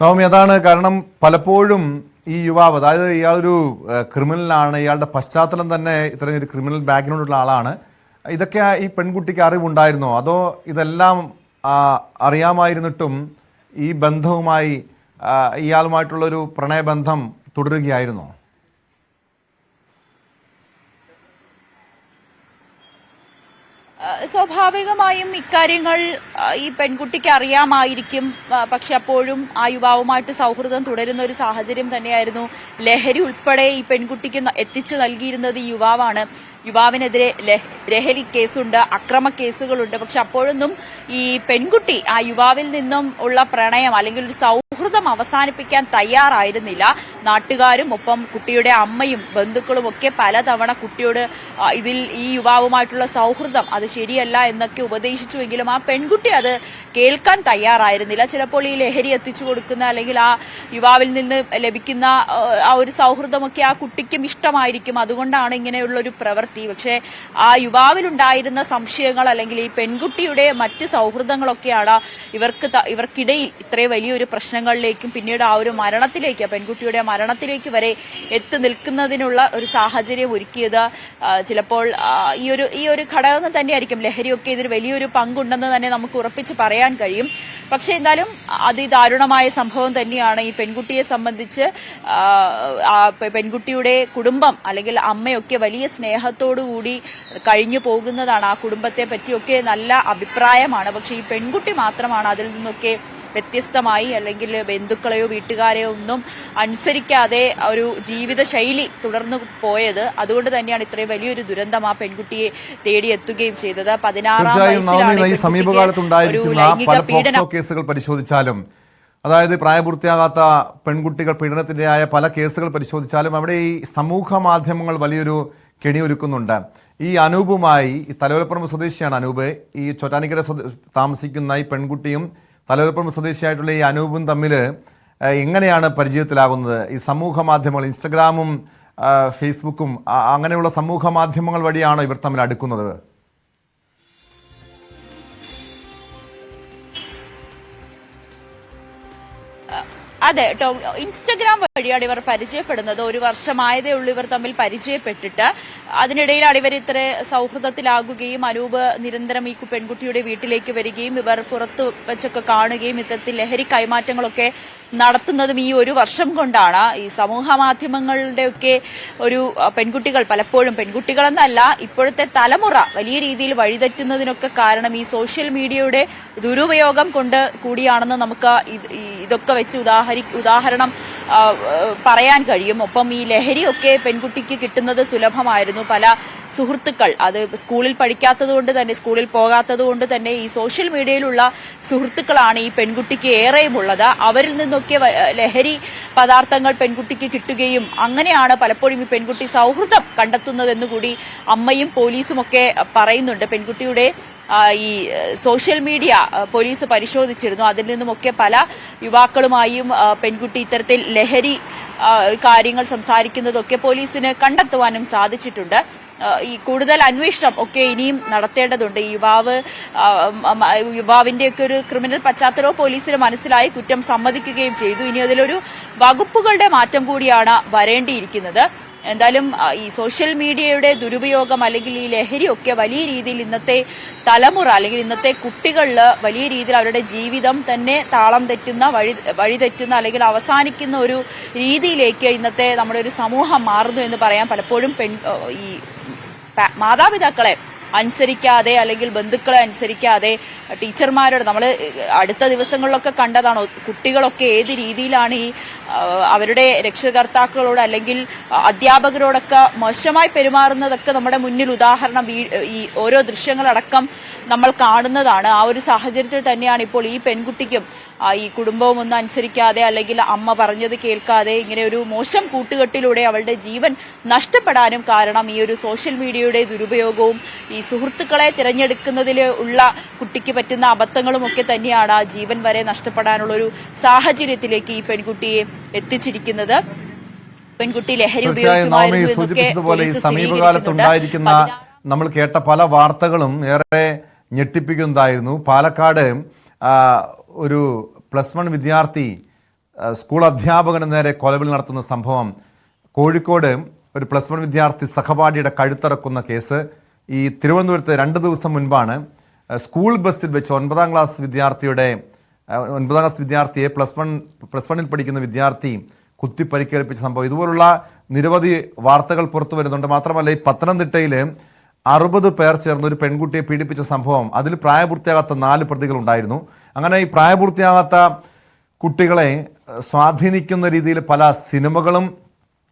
നവമി അതാണ് കാരണം പലപ്പോഴും ഈ യുവാവ് അതായത് ഇയാളൊരു ക്രിമിനലാണ് ഇയാളുടെ പശ്ചാത്തലം തന്നെ ഇത്രയും ഒരു ക്രിമിനൽ ബാക്ക്ഗ്രൗണ്ടുള്ള ആളാണ്. ഇതൊക്കെ ഈ പെൺകുട്ടിക്ക് അറിവുണ്ടായിരുന്നോ? അതോ ഇതെല്ലാം അറിയാമായിരുന്നിട്ടും ഈ ബന്ധവുമായി ഇയാളുമായിട്ടുള്ളൊരു പ്രണയബന്ധം തുടരുകയായിരുന്നോ ആ, സ്വാഭാവികമായും ഇക്കാര്യങ്ങൾ ഈ പെൺകുട്ടിക്ക് അറിയാമായിരിക്കും. പക്ഷെ അപ്പോഴും ആ യുവാവുമായിട്ട് സൗഹൃദം തുടരുന്ന ഒരു സാഹചര്യം തന്നെയായിരുന്നു. ലഹരി ഉൾപ്പെടെ ഈ പെൺകുട്ടിക്ക് എത്തിച്ചു നൽകിയിരുന്നത് ഈ യുവാവാണ്. യുവാവിനെതിരെ ലഹ- ലഹരി കേസുണ്ട് അക്രമ കേസുകളുണ്ട്. പക്ഷെ അപ്പോഴൊന്നും ഈ പെൺകുട്ടി ആ യുവാവിൽ നിന്നും ഉള്ള പ്രണയം അല്ലെങ്കിൽ ഒരു സൗഹൃദം അവസാനിപ്പിക്കാൻ തയ്യാറായിരുന്നില്ല. നാട്ടുകാരും ഒപ്പം കുട്ടിയുടെ അമ്മയും ബന്ധുക്കളും ഒക്കെ പലതവണ കുട്ടിയോട് ഇതിൽ ഈ യുവാവുമായിട്ടുള്ള സൗഹൃദം അത് ശരിയല്ല എന്നൊക്കെ ഉപദേശിച്ചുവെങ്കിലും ആ പെൺകുട്ടി അത് കേൾക്കാൻ തയ്യാറായിരുന്നില്ല. ചിലപ്പോൾ ഈ ലഹരി എത്തിച്ചു കൊടുക്കുന്ന അല്ലെങ്കിൽ ആ യുവാവിൽ നിന്ന് ലഭിക്കുന്ന ആ, ഒരു സൗഹൃദമൊക്കെ ആ കുട്ടിക്കും ഇഷ്ടമായിരിക്കും. അതുകൊണ്ടാണ് ഇങ്ങനെയുള്ള ഒരു പ്രവൃത്തി. പക്ഷേ ആ യുവാവിലുണ്ടായിരുന്ന സംശയങ്ങൾ അല്ലെങ്കിൽ ഈ പെൺകുട്ടിയുടെ മറ്റ് സൗഹൃദങ്ങളൊക്കെയാണ് ഇവർക്ക് ഇവർക്കിടയിൽ ഇത്രയും വലിയൊരു പ്രശ്നങ്ങളിലേക്കും പിന്നീട് ആ ഒരു മരണത്തിലേക്ക് പെൺകുട്ടിയുടെ മരണത്തിലേക്ക് വരെ എത്തി നിൽക്കുന്നതിനുള്ള ഒരു സാഹചര്യം ഒരുക്കിയത്. ചിലപ്പോൾ ഈ ഒരു ഈ ഒരു ഘടകം തന്നെയായിരിക്കും. ലഹരിയൊക്കെ ഇതിൽ വലിയൊരു പങ്കുണ്ടെന്ന് തന്നെ നമുക്ക് ഉറപ്പിച്ച് പറയാൻ കഴിയും. പക്ഷേ എന്തായാലും അതിദാരുണമായ സംഭവം തന്നെയാണ് ഈ പെൺകുട്ടിയെ സംബന്ധിച്ച് പെൺകുട്ടിയുടെ കുടുംബം അല്ലെങ്കിൽ അമ്മയൊക്കെ വലിയ സ്നേഹത്തോടുകൂടി കഴിഞ്ഞു പോകുന്നതാണ് ആ കുടുംബത്തെ പറ്റിയൊക്കെ നല്ല അഭിപ്രായമാണ്. പക്ഷെ ഈ പെൺകുട്ടി മാത്രമാണ് അതിൽ നിന്നൊക്കെ വ്യത്യസ്തമായി അല്ലെങ്കിൽ ബന്ധുക്കളെയോ വീട്ടുകാരെയോ ഒന്നും അനുസരിക്കാതെ ഒരു ജീവിത ശൈലി തുടർന്നു പോയത്. അതുകൊണ്ട് തന്നെയാണ് ഇത്രയും വലിയൊരു ദുരന്തം ആ പെൺകുട്ടിയെ തേടിയെത്തുകയും ചെയ്തത്. പതിനാറാം വയസ്സിലാണ് പല പോക്സോ കേസുകൾ പരിശോധിച്ചാലും അതായത് പ്രായപൂർത്തിയാകാത്ത പെൺകുട്ടികൾ പീഡനത്തിന്റെതായ പല കേസുകൾ പരിശോധിച്ചാലും അവിടെ ഈ സമൂഹ മാധ്യമങ്ങൾ വലിയൊരു കെണിയൊരുക്കുന്നുണ്ട്. ഈ അനൂപുമായി തലവലപ്പുറം സ്വദേശിയാണ് അനൂപ്. ഈ ചൊറ്റാനിക്കര താമസിക്കുന്ന ഈ പെൺകുട്ടിയും തലവലപ്പുറം സ്വദേശിയായിട്ടുള്ള ഈ അനൂപും തമ്മിൽ എങ്ങനെയാണ് പരിചയത്തിലാകുന്നത്? ഈ സമൂഹ മാധ്യമങ്ങൾ ഇൻസ്റ്റഗ്രാമും ഫേസ്ബുക്കും അങ്ങനെയുള്ള സമൂഹ മാധ്യമങ്ങൾ വഴിയാണോ ഇവർ തമ്മിൽ അടുക്കുന്നത്? അതെ കേട്ടോ ഇൻസ്റ്റഗ്രാം വഴിയാണ് ഇവർ പരിചയപ്പെടുന്നത്. ഒരു വർഷമായതേ ഉള്ളൂ ഇവർ തമ്മിൽ പരിചയപ്പെട്ടിട്ട്. അതിനിടയിലാണ് ഇവർ ഇത്ര സൗഹൃദത്തിലാകുകയും അനൂപ് നിരന്തരം ഈ പെൺകുട്ടിയുടെ വീട്ടിലേക്ക് വരികയും ഇവർ പുറത്തു വെച്ചൊക്കെ കാണുകയും ഇത്തരത്തിൽ ലഹരി കൈമാറ്റങ്ങളൊക്കെ നടത്തുന്നതും ഈ ഒരു വർഷം കൊണ്ടാണ്. ഈ സമൂഹ മാധ്യമങ്ങളുടെയൊക്കെ ഒരു പെൺകുട്ടികൾ പലപ്പോഴും പെൺകുട്ടികളെന്നല്ല ഇപ്പോഴത്തെ തലമുറ വലിയ രീതിയിൽ വഴിതെറ്റുന്നതിനൊക്കെ കാരണം ഈ സോഷ്യൽ മീഡിയയുടെ ദുരുപയോഗം കൊണ്ട് കൂടിയാണെന്ന് നമുക്ക് ഇതൊക്കെ വെച്ച് ഉദാഹരി ഉദാഹരണം പറയാൻ കഴിയും. ഒപ്പം ഈ ലഹരിയൊക്കെ പെൺകുട്ടിക്ക് കിട്ടുന്നത് സുലഭമായിരുന്നു. പല സുഹൃത്തുക്കൾ അത് സ്കൂളിൽ പഠിക്കാത്തത് കൊണ്ട് തന്നെ സ്കൂളിൽ പോകാത്തത് കൊണ്ട് തന്നെ ഈ സോഷ്യൽ മീഡിയയിലുള്ള സുഹൃത്തുക്കളാണ് ഈ പെൺകുട്ടിക്ക് ഏറെയും ഉള്ളത് അവരിൽ നിന്നൊക്കെ ലഹരി പദാർത്ഥങ്ങൾ പെൺകുട്ടിക്ക് കിട്ടുകയും അങ്ങനെയാണ് പലപ്പോഴും ഈ പെൺകുട്ടി സൗഹൃദം കണ്ടെത്തുന്നതെന്ന് കൂടി അമ്മയും പോലീസും ഒക്കെ പറയുന്നുണ്ട്. പെൺകുട്ടിയുടെ ഈ സോഷ്യൽ മീഡിയ പോലീസ് പരിശോധിച്ചിരുന്നു. അതിൽ നിന്നുമൊക്കെ പല യുവാക്കളുമായും പെൺകുട്ടി ഇത്തരത്തിൽ ലഹരി കാര്യങ്ങൾ സംസാരിക്കുന്നതൊക്കെ പോലീസിന് കണ്ടെത്തുവാനും സാധിച്ചിട്ടുണ്ട്. ഈ കൂടുതൽ അന്വേഷണം ഒക്കെ ഇനിയും നടത്തേണ്ടതുണ്ട്. യുവാവ് യുവാവിന്റെയൊക്കെ ഒരു ക്രിമിനൽ പശ്ചാത്തലവും പോലീസിന് മനസ്സിലായി കുറ്റം സമ്മതിക്കുകയും ചെയ്തു. ഇനി അതിലൊരു വകുപ്പുകളുടെ മാറ്റം കൂടിയാണ് വരേണ്ടിയിരിക്കുന്നത്. എന്തായാലും ഈ സോഷ്യൽ മീഡിയയുടെ ദുരുപയോഗം അല്ലെങ്കിൽ ഈ ലഹരിയൊക്കെ വലിയ രീതിയിൽ ഇന്നത്തെ തലമുറ അല്ലെങ്കിൽ ഇന്നത്തെ കുട്ടികളിൽ വലിയ രീതിയിൽ അവരുടെ ജീവിതം തന്നെ താളം തെറ്റുന്ന വഴി വഴിതെറ്റുന്ന അല്ലെങ്കിൽ അവസാനിക്കുന്ന ഒരു രീതിയിലേക്ക് ഇന്നത്തെ നമ്മുടെ ഒരു സമൂഹം മാറുന്നു എന്ന് പറയാൻ പലപ്പോഴും പെൺ ഈ മാതാപിതാക്കളെ അനുസരിക്കാതെ അല്ലെങ്കിൽ ബന്ധുക്കളെ അനുസരിക്കാതെ ടീച്ചർമാരോട് നമ്മൾ അടുത്ത ദിവസങ്ങളിലൊക്കെ കണ്ടതാണ്. കുട്ടികളൊക്കെ ഏത് രീതിയിലാണ് ഈ അവരുടെ രക്ഷകർത്താക്കളോട് അല്ലെങ്കിൽ അധ്യാപകരോടൊക്കെ മോശമായി പെരുമാറുന്നതൊക്കെ നമ്മുടെ മുന്നിൽ ഉദാഹരണം ഈ ഓരോ ദൃശ്യങ്ങളടക്കം നമ്മൾ കാണുന്നതാണ്. ആ ഒരു സാഹചര്യത്തിൽ തന്നെയാണ് ഇപ്പോൾ ഈ പെൺകുട്ടിക്കും ഈ കുടുംബവും ഒന്നും അനുസരിക്കാതെ അല്ലെങ്കിൽ അമ്മ പറഞ്ഞത് കേൾക്കാതെ ഇങ്ങനെ ഒരു മോശം കൂട്ടുകെട്ടിലൂടെ അവളുടെ ജീവൻ നഷ്ടപ്പെടാനും കാരണം ഈ ഒരു സോഷ്യൽ മീഡിയയുടെ ദുരുപയോഗവും ഈ സുഹൃത്തുക്കളെ തിരഞ്ഞെടുക്കുന്നതിൽ ഉള്ള കുട്ടിക്ക് പറ്റുന്ന അബദ്ധങ്ങളും ഒക്കെ തന്നെയാണ് ആ ജീവൻ വരെ നഷ്ടപ്പെടാനുള്ള ഒരു സാഹചര്യത്തിലേക്ക് ഈ പെൺകുട്ടിയെ എത്തിച്ചിരിക്കുന്നത് പെൺകുട്ടി ലഹരി തീർച്ചയായും നവമി ഉപയോഗിക്കുമായിരുന്നു എന്നൊക്കെ സൂചിപ്പിച്ചതുപോലെ ഈ പോലീസ് സമീപകാലത്ത് സ്ഥിരീകരിക്കുന്നുണ്ട്. ഉണ്ടായിരിക്കുന്ന നമ്മൾ കേട്ട പല വാർത്തകളും ഏറെ ഞെട്ടിപ്പിക്കുന്നതായിരുന്നു പാലക്കാട് ഒരു പ്ലസ് വൺ വിദ്യാർത്ഥി സ്കൂൾ അധ്യാപകന് നേരെ കൊലവിൽ നടത്തുന്ന സംഭവം. കോഴിക്കോട് ഒരു പ്ലസ് വൺ വിദ്യാർത്ഥി സഹപാഠിയുടെ കഴുത്തറക്കുന്ന കേസ് ഈ തിരുവനന്തപുരത്ത് രണ്ട് ദിവസം മുൻപാണ്. സ്കൂൾ ബസ്സിൽ വെച്ച് ഒൻപതാം ക്ലാസ് വിദ്യാർത്ഥിയുടെ ഒൻപതാം ക്ലാസ് വിദ്യാർത്ഥിയെ പ്ലസ് വൺ പ്ലസ് വണ്ണിൽ പഠിക്കുന്ന വിദ്യാർത്ഥി കുത്തി പരിക്കേൽപ്പിച്ച സംഭവം. ഇതുപോലുള്ള നിരവധി വാർത്തകൾ പുറത്തു വരുന്നുണ്ട്. മാത്രമല്ല ഈ പത്തനംതിട്ടയിൽ അറുപത് പേർ ചേർന്ന് ഒരു പെൺകുട്ടിയെ പീഡിപ്പിച്ച സംഭവം. അതിൽ പ്രായപൂർത്തിയാകാത്ത നാല് പ്രതികൾ ഉണ്ടായിരുന്നു അങ്ങനെ ഈ പ്രായപൂർത്തിയാകാത്ത കുട്ടികളെ സ്വാധീനിക്കുന്ന രീതിയിൽ പല സിനിമകളും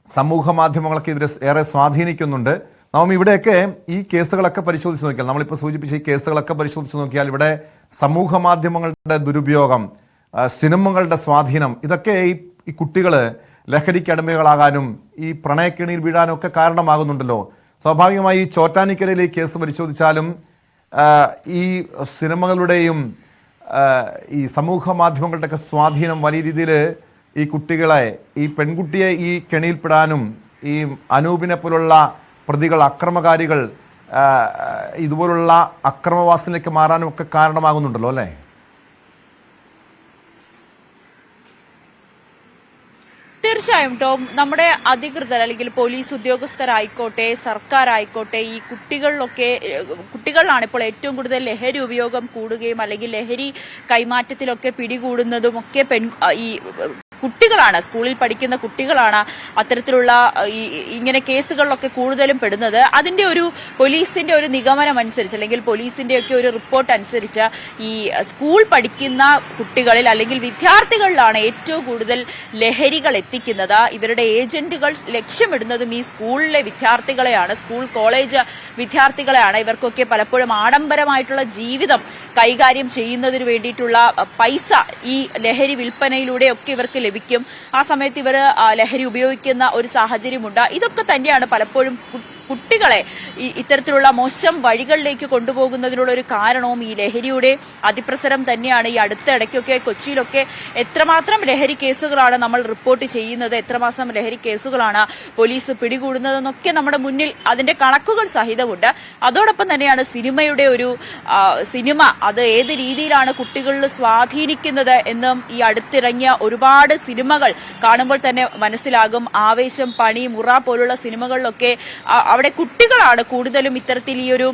സമൂഹ മാധ്യമങ്ങളൊക്കെ ഇതിനെ ഏറെ സ്വാധീനിക്കുന്നുണ്ട്. നാം ഇവിടെയൊക്കെ ഈ കേസുകളൊക്കെ പരിശോധിച്ച് നോക്കിയാൽ നമ്മളിപ്പോൾ സൂചിപ്പിച്ച ഈ കേസുകളൊക്കെ പരിശോധിച്ച് നോക്കിയാൽ ഇവിടെ സമൂഹ മാധ്യമങ്ങളുടെ ദുരുപയോഗം സിനിമകളുടെ സ്വാധീനം ഇതൊക്കെ ഈ ഈ കുട്ടികൾ ലഹരിക്ക് അടിമകളാകാനും ഈ പ്രണയക്കിണിയിൽ വീഴാനും ഒക്കെ കാരണമാകുന്നുണ്ടല്ലോ. സ്വാഭാവികമായി ഈ ചോറ്റാനിക്കരയിലെ കേസ് പരിശോധിച്ചാലും ഈ സിനിമകളുടെയും ഈ സമൂഹ മാധ്യമങ്ങളുടെയൊക്കെ സ്വാധീനം വലിയ രീതിയിൽ ഈ കുട്ടികളെ ഈ പെൺകുട്ടിയെ ഈ കെണിയിൽപ്പെടാനും ഈ അനൂപിനെ പോലുള്ള പ്രതികൾ അക്രമകാരികൾ ഇതുപോലുള്ള അക്രമവാസനയിലേക്ക് മാറാനും ഒക്കെ കാരണമാകുന്നുണ്ടല്ലോ അല്ലേ? തീർച്ചയായും. ടോം നമ്മുടെ അധികൃതർ അല്ലെങ്കിൽ പോലീസ് ഉദ്യോഗസ്ഥരായിക്കോട്ടെ സർക്കാർ ആയിക്കോട്ടെ ഈ കുട്ടികളിലൊക്കെ കുട്ടികളിലാണ് ഇപ്പോൾ ഏറ്റവും കൂടുതൽ ലഹരി ഉപയോഗം കൂടുകയും അല്ലെങ്കിൽ ലഹരി കൈമാറ്റത്തിലൊക്കെ പിടികൂടുന്നതും ഒക്കെ പെൺ ഈ കുട്ടികളാണ് സ്കൂളിൽ പഠിക്കുന്ന കുട്ടികളാണ് അത്തരത്തിലുള്ള ഇങ്ങനെ കേസുകളിലൊക്കെ കൂടുതലും പെടുന്നത്. അതിന്റെ ഒരു പോലീസിന്റെ ഒരു നിഗമനം അനുസരിച്ച് അല്ലെങ്കിൽ പോലീസിന്റെ ഒക്കെ ഒരു റിപ്പോർട്ട് അനുസരിച്ച് ഈ സ്കൂൾ പഠിക്കുന്ന കുട്ടികളിൽ അല്ലെങ്കിൽ വിദ്യാർത്ഥികളിലാണ് ഏറ്റവും കൂടുതൽ ലഹരികൾ എത്തിക്കുന്നത്. ഇവരുടെ ഏജന്റുകൾ ലക്ഷ്യമിടുന്നതും ഈ സ്കൂളിലെ വിദ്യാർത്ഥികളെയാണ് സ്കൂൾ കോളേജ് വിദ്യാർത്ഥികളെയാണ്. ഇവർക്കൊക്കെ പലപ്പോഴും ആഡംബരമായിട്ടുള്ള ജീവിതം കൈകാര്യം ചെയ്യുന്നതിന് വേണ്ടിയിട്ടുള്ള പൈസ ഈ ലഹരി വിൽപ്പനയിലൂടെയൊക്കെ ഇവർക്ക് ലഭിക്കും. ആ സമയത്ത് ഇവർ ലഹരി ഉപയോഗിക്കുന്ന ഒരു സാഹചര്യമുണ്ട്. ഇതൊക്കെ തന്നെയാണ് പലപ്പോഴും കുട്ടികളെ ഈ ഇത്തരത്തിലുള്ള മോശം വഴികളിലേക്ക് കൊണ്ടുപോകുന്നതിനുള്ള ഒരു കാരണവും ഈ ലഹരിയുടെ അതിപ്രസരം തന്നെയാണ്. ഈ അടുത്ത ഇടയ്ക്കൊക്കെ കൊച്ചിയിലൊക്കെ എത്രമാത്രം ലഹരി കേസുകളാണ് നമ്മൾ റിപ്പോർട്ട് ചെയ്യുന്നത് എത്രമാസം ലഹരി കേസുകളാണ് പോലീസ് പിടികൂടുന്നതെന്നൊക്കെ നമ്മുടെ മുന്നിൽ അതിന്റെ കണക്കുകൾ സഹിതമുണ്ട്. അതോടൊപ്പം തന്നെയാണ് സിനിമയുടെ ഒരു സിനിമ അത് ഏത് രീതിയിലാണ് കുട്ടികളിൽ സ്വാധീനിക്കുന്നത് എന്നും ഈ അടുത്തിറങ്ങിയ ഒരുപാട് സിനിമകൾ കാണുമ്പോൾ തന്നെ മനസ്സിലാകും. ആവേശം പണി മുറ പോലുള്ള സിനിമകളിലൊക്കെ അവിടെ കുട്ടികളാണ് കൂടുതലും ഇത്തരത്തിൽ ഈ ഒരു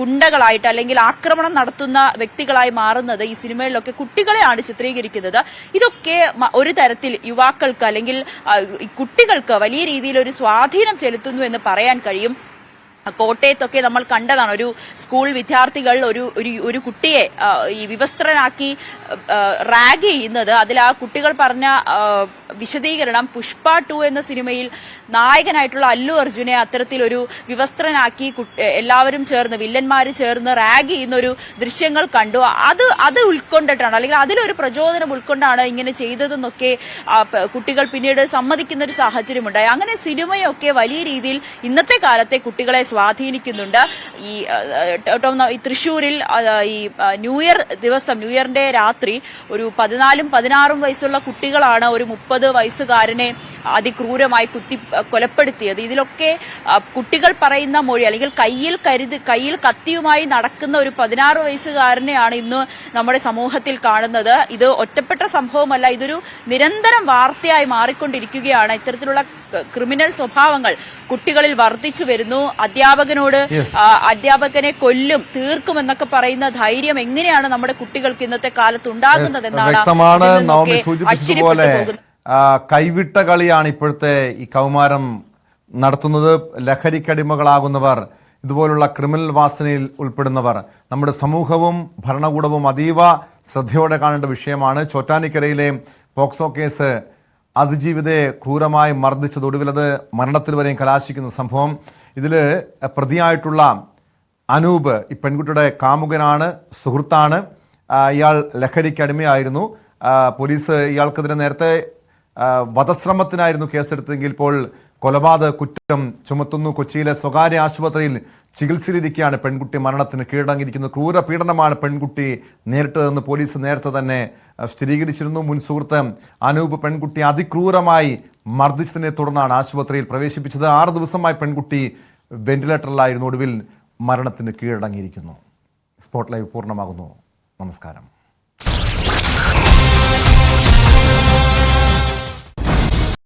ഗുണ്ടകളായിട്ട് അല്ലെങ്കിൽ ആക്രമണം നടത്തുന്ന വ്യക്തികളായി മാറുന്നത് ഈ സിനിമകളിലൊക്കെ കുട്ടികളെയാണ് ചിത്രീകരിക്കുന്നത്. ഇതൊക്കെ ഒരു തരത്തിൽ യുവാക്കൾക്ക് അല്ലെങ്കിൽ കുട്ടികൾക്ക് വലിയ രീതിയിൽ ഒരു സ്വാധീനം ചെലുത്തുന്നു എന്ന് പറയാൻ കഴിയും. കോട്ടയത്തൊക്കെ നമ്മൾ കണ്ടതാണ് ഒരു സ്കൂൾ വിദ്യാർത്ഥികൾ ഒരു ഒരു ഒരു കുട്ടിയെ ഈ വിവസ്ത്രനാക്കി റാഗ് ചെയ്യുന്നത്. അതിൽ ആ കുട്ടികൾ പറഞ്ഞ വിശദീകരണം. പുഷ്പ ടു എന്ന സിനിമയിൽ നായകനായിട്ടുള്ള അല്ലു അർജുനെ അത്തരത്തിലൊരു വിവസ്ത്രനാക്കി എല്ലാവരും ചേർന്ന് വില്ലന്മാര് ചേർന്ന് റാഗ് ചെയ്യുന്ന ഒരു ദൃശ്യങ്ങൾ കണ്ടു. അത് അത് ഉൾക്കൊണ്ടിട്ടാണ്. അല്ലെങ്കിൽ അതിലൊരു പ്രചോദനം ഉൾക്കൊണ്ടാണ് ഇങ്ങനെ ചെയ്തതെന്നൊക്കെ കുട്ടികൾ പിന്നീട് സമ്മതിക്കുന്ന ഒരു സാഹചര്യമുണ്ടായി. അങ്ങനെ സിനിമയൊക്കെ വലിയ രീതിയിൽ ഇന്നത്തെ കാലത്തെ കുട്ടികളെ സ്വാധീനിക്കുന്നുണ്ട്. ഈ തൃശൂരിൽ തൃശ്ശൂരിൽ ഈ ന്യൂ ഇയർ ദിവസം ന്യൂ ഇയറിന്റെ രാത്രി ഒരു പതിനാലും പതിനാറും വയസ്സുള്ള കുട്ടികളാണ് ഒരു മുപ്പത് വയസ്സുകാരനെ അതിക്രൂരമായി കുത്തി കൊലപ്പെടുത്തിയത്. ഇതിലൊക്കെ കുട്ടികൾ പറയുന്ന മൊഴി അല്ലെങ്കിൽ കയ്യിൽ കരുത് കയ്യിൽ കത്തിയുമായി നടക്കുന്ന ഒരു പതിനാറ് വയസ്സുകാരനെയാണ് ഇന്ന് നമ്മുടെ സമൂഹത്തിൽ കാണുന്നത്. ഇത് ഒറ്റപ്പെട്ട സംഭവമല്ല ഇതൊരു നിരന്തരം വാർത്തയായി മാറിക്കൊണ്ടിരിക്കുകയാണ്. ഇത്തരത്തിലുള്ള ക്രിമിനൽ സ്വഭാവങ്ങൾ കുട്ടികളിൽ വർദ്ധിച്ചു വരുന്നു. അധ്യാപകനോട് അധ്യാപകനെ കൊല്ലും തീർക്കും എന്നൊക്കെ പറയുന്ന ധൈര്യം എങ്ങനെയാണ് നമ്മുടെ കുട്ടികൾക്ക് ഇന്നത്തെ കാലത്ത് ഉണ്ടാകുന്നത് എന്നാണ് അച്ഛനെ ആശ്ചര്യപ്പെട്ടു പോകുന്നത്. കൈവിട്ട കളിയാണ് ഇപ്പോഴത്തെ ഈ കൗമാരം നടത്തുന്നത്. ലഹരിക്കടിമകളാകുന്നവർ ഇതുപോലുള്ള ക്രിമിനൽ വാസനയിൽ ഉൾപ്പെടുന്നവർ. നമ്മുടെ സമൂഹവും ഭരണകൂടവും അതീവ ശ്രദ്ധയോടെ കാണേണ്ട വിഷയമാണ്. ചോറ്റാനിക്കരയിലെ പോക്സോ കേസ് അതിജീവിതയെ ക്രൂരമായി മർദ്ദിച്ചത്. ഒടുവിലത് മരണത്തിൽ വരെയും കലാശിക്കുന്ന സംഭവം. ഇതിൽ പ്രതിയായിട്ടുള്ള അനൂപ് ഈ പെൺകുട്ടിയുടെ കാമുകനാണ് സുഹൃത്താണ്. ഇയാൾ ലഹരിക്ക് അടിമയായിരുന്നു ആ, പോലീസ് ഇയാൾക്കെതിരെ നേരത്തെ വധശ്രമത്തിനായിരുന്നു കേസെടുത്തെങ്കിൽ ഇപ്പോൾ കൊലപാതക കുറ്റം ചുമത്തുന്നു. കൊച്ചിയിലെ സ്വകാര്യ ആശുപത്രിയിൽ ചികിത്സയിലിരിക്കുകയാണ് പെൺകുട്ടി. മരണത്തിന് കീഴടങ്ങിയിരിക്കുന്നത് ക്രൂര പീഡനമാണ് പെൺകുട്ടി നേരിട്ടതെന്ന് പോലീസ് നേരത്തെ തന്നെ സ്ഥിരീകരിച്ചിരുന്നു. മുൻ സുഹൃത്ത് അനൂപ് പെൺകുട്ടി അതിക്രൂരമായി മർദ്ദിച്ചതിനെ തുടർന്നാണ് ആശുപത്രിയിൽ പ്രവേശിപ്പിച്ചത്. ആറ് ദിവസമായി പെൺകുട്ടി വെന്റിലേറ്ററിലായിരുന്നു. ഒടുവിൽ മരണത്തിന് കീഴടങ്ങിയിരിക്കുന്നു. Spot live പൂർണമാകുന്നു. നമസ്കാരം.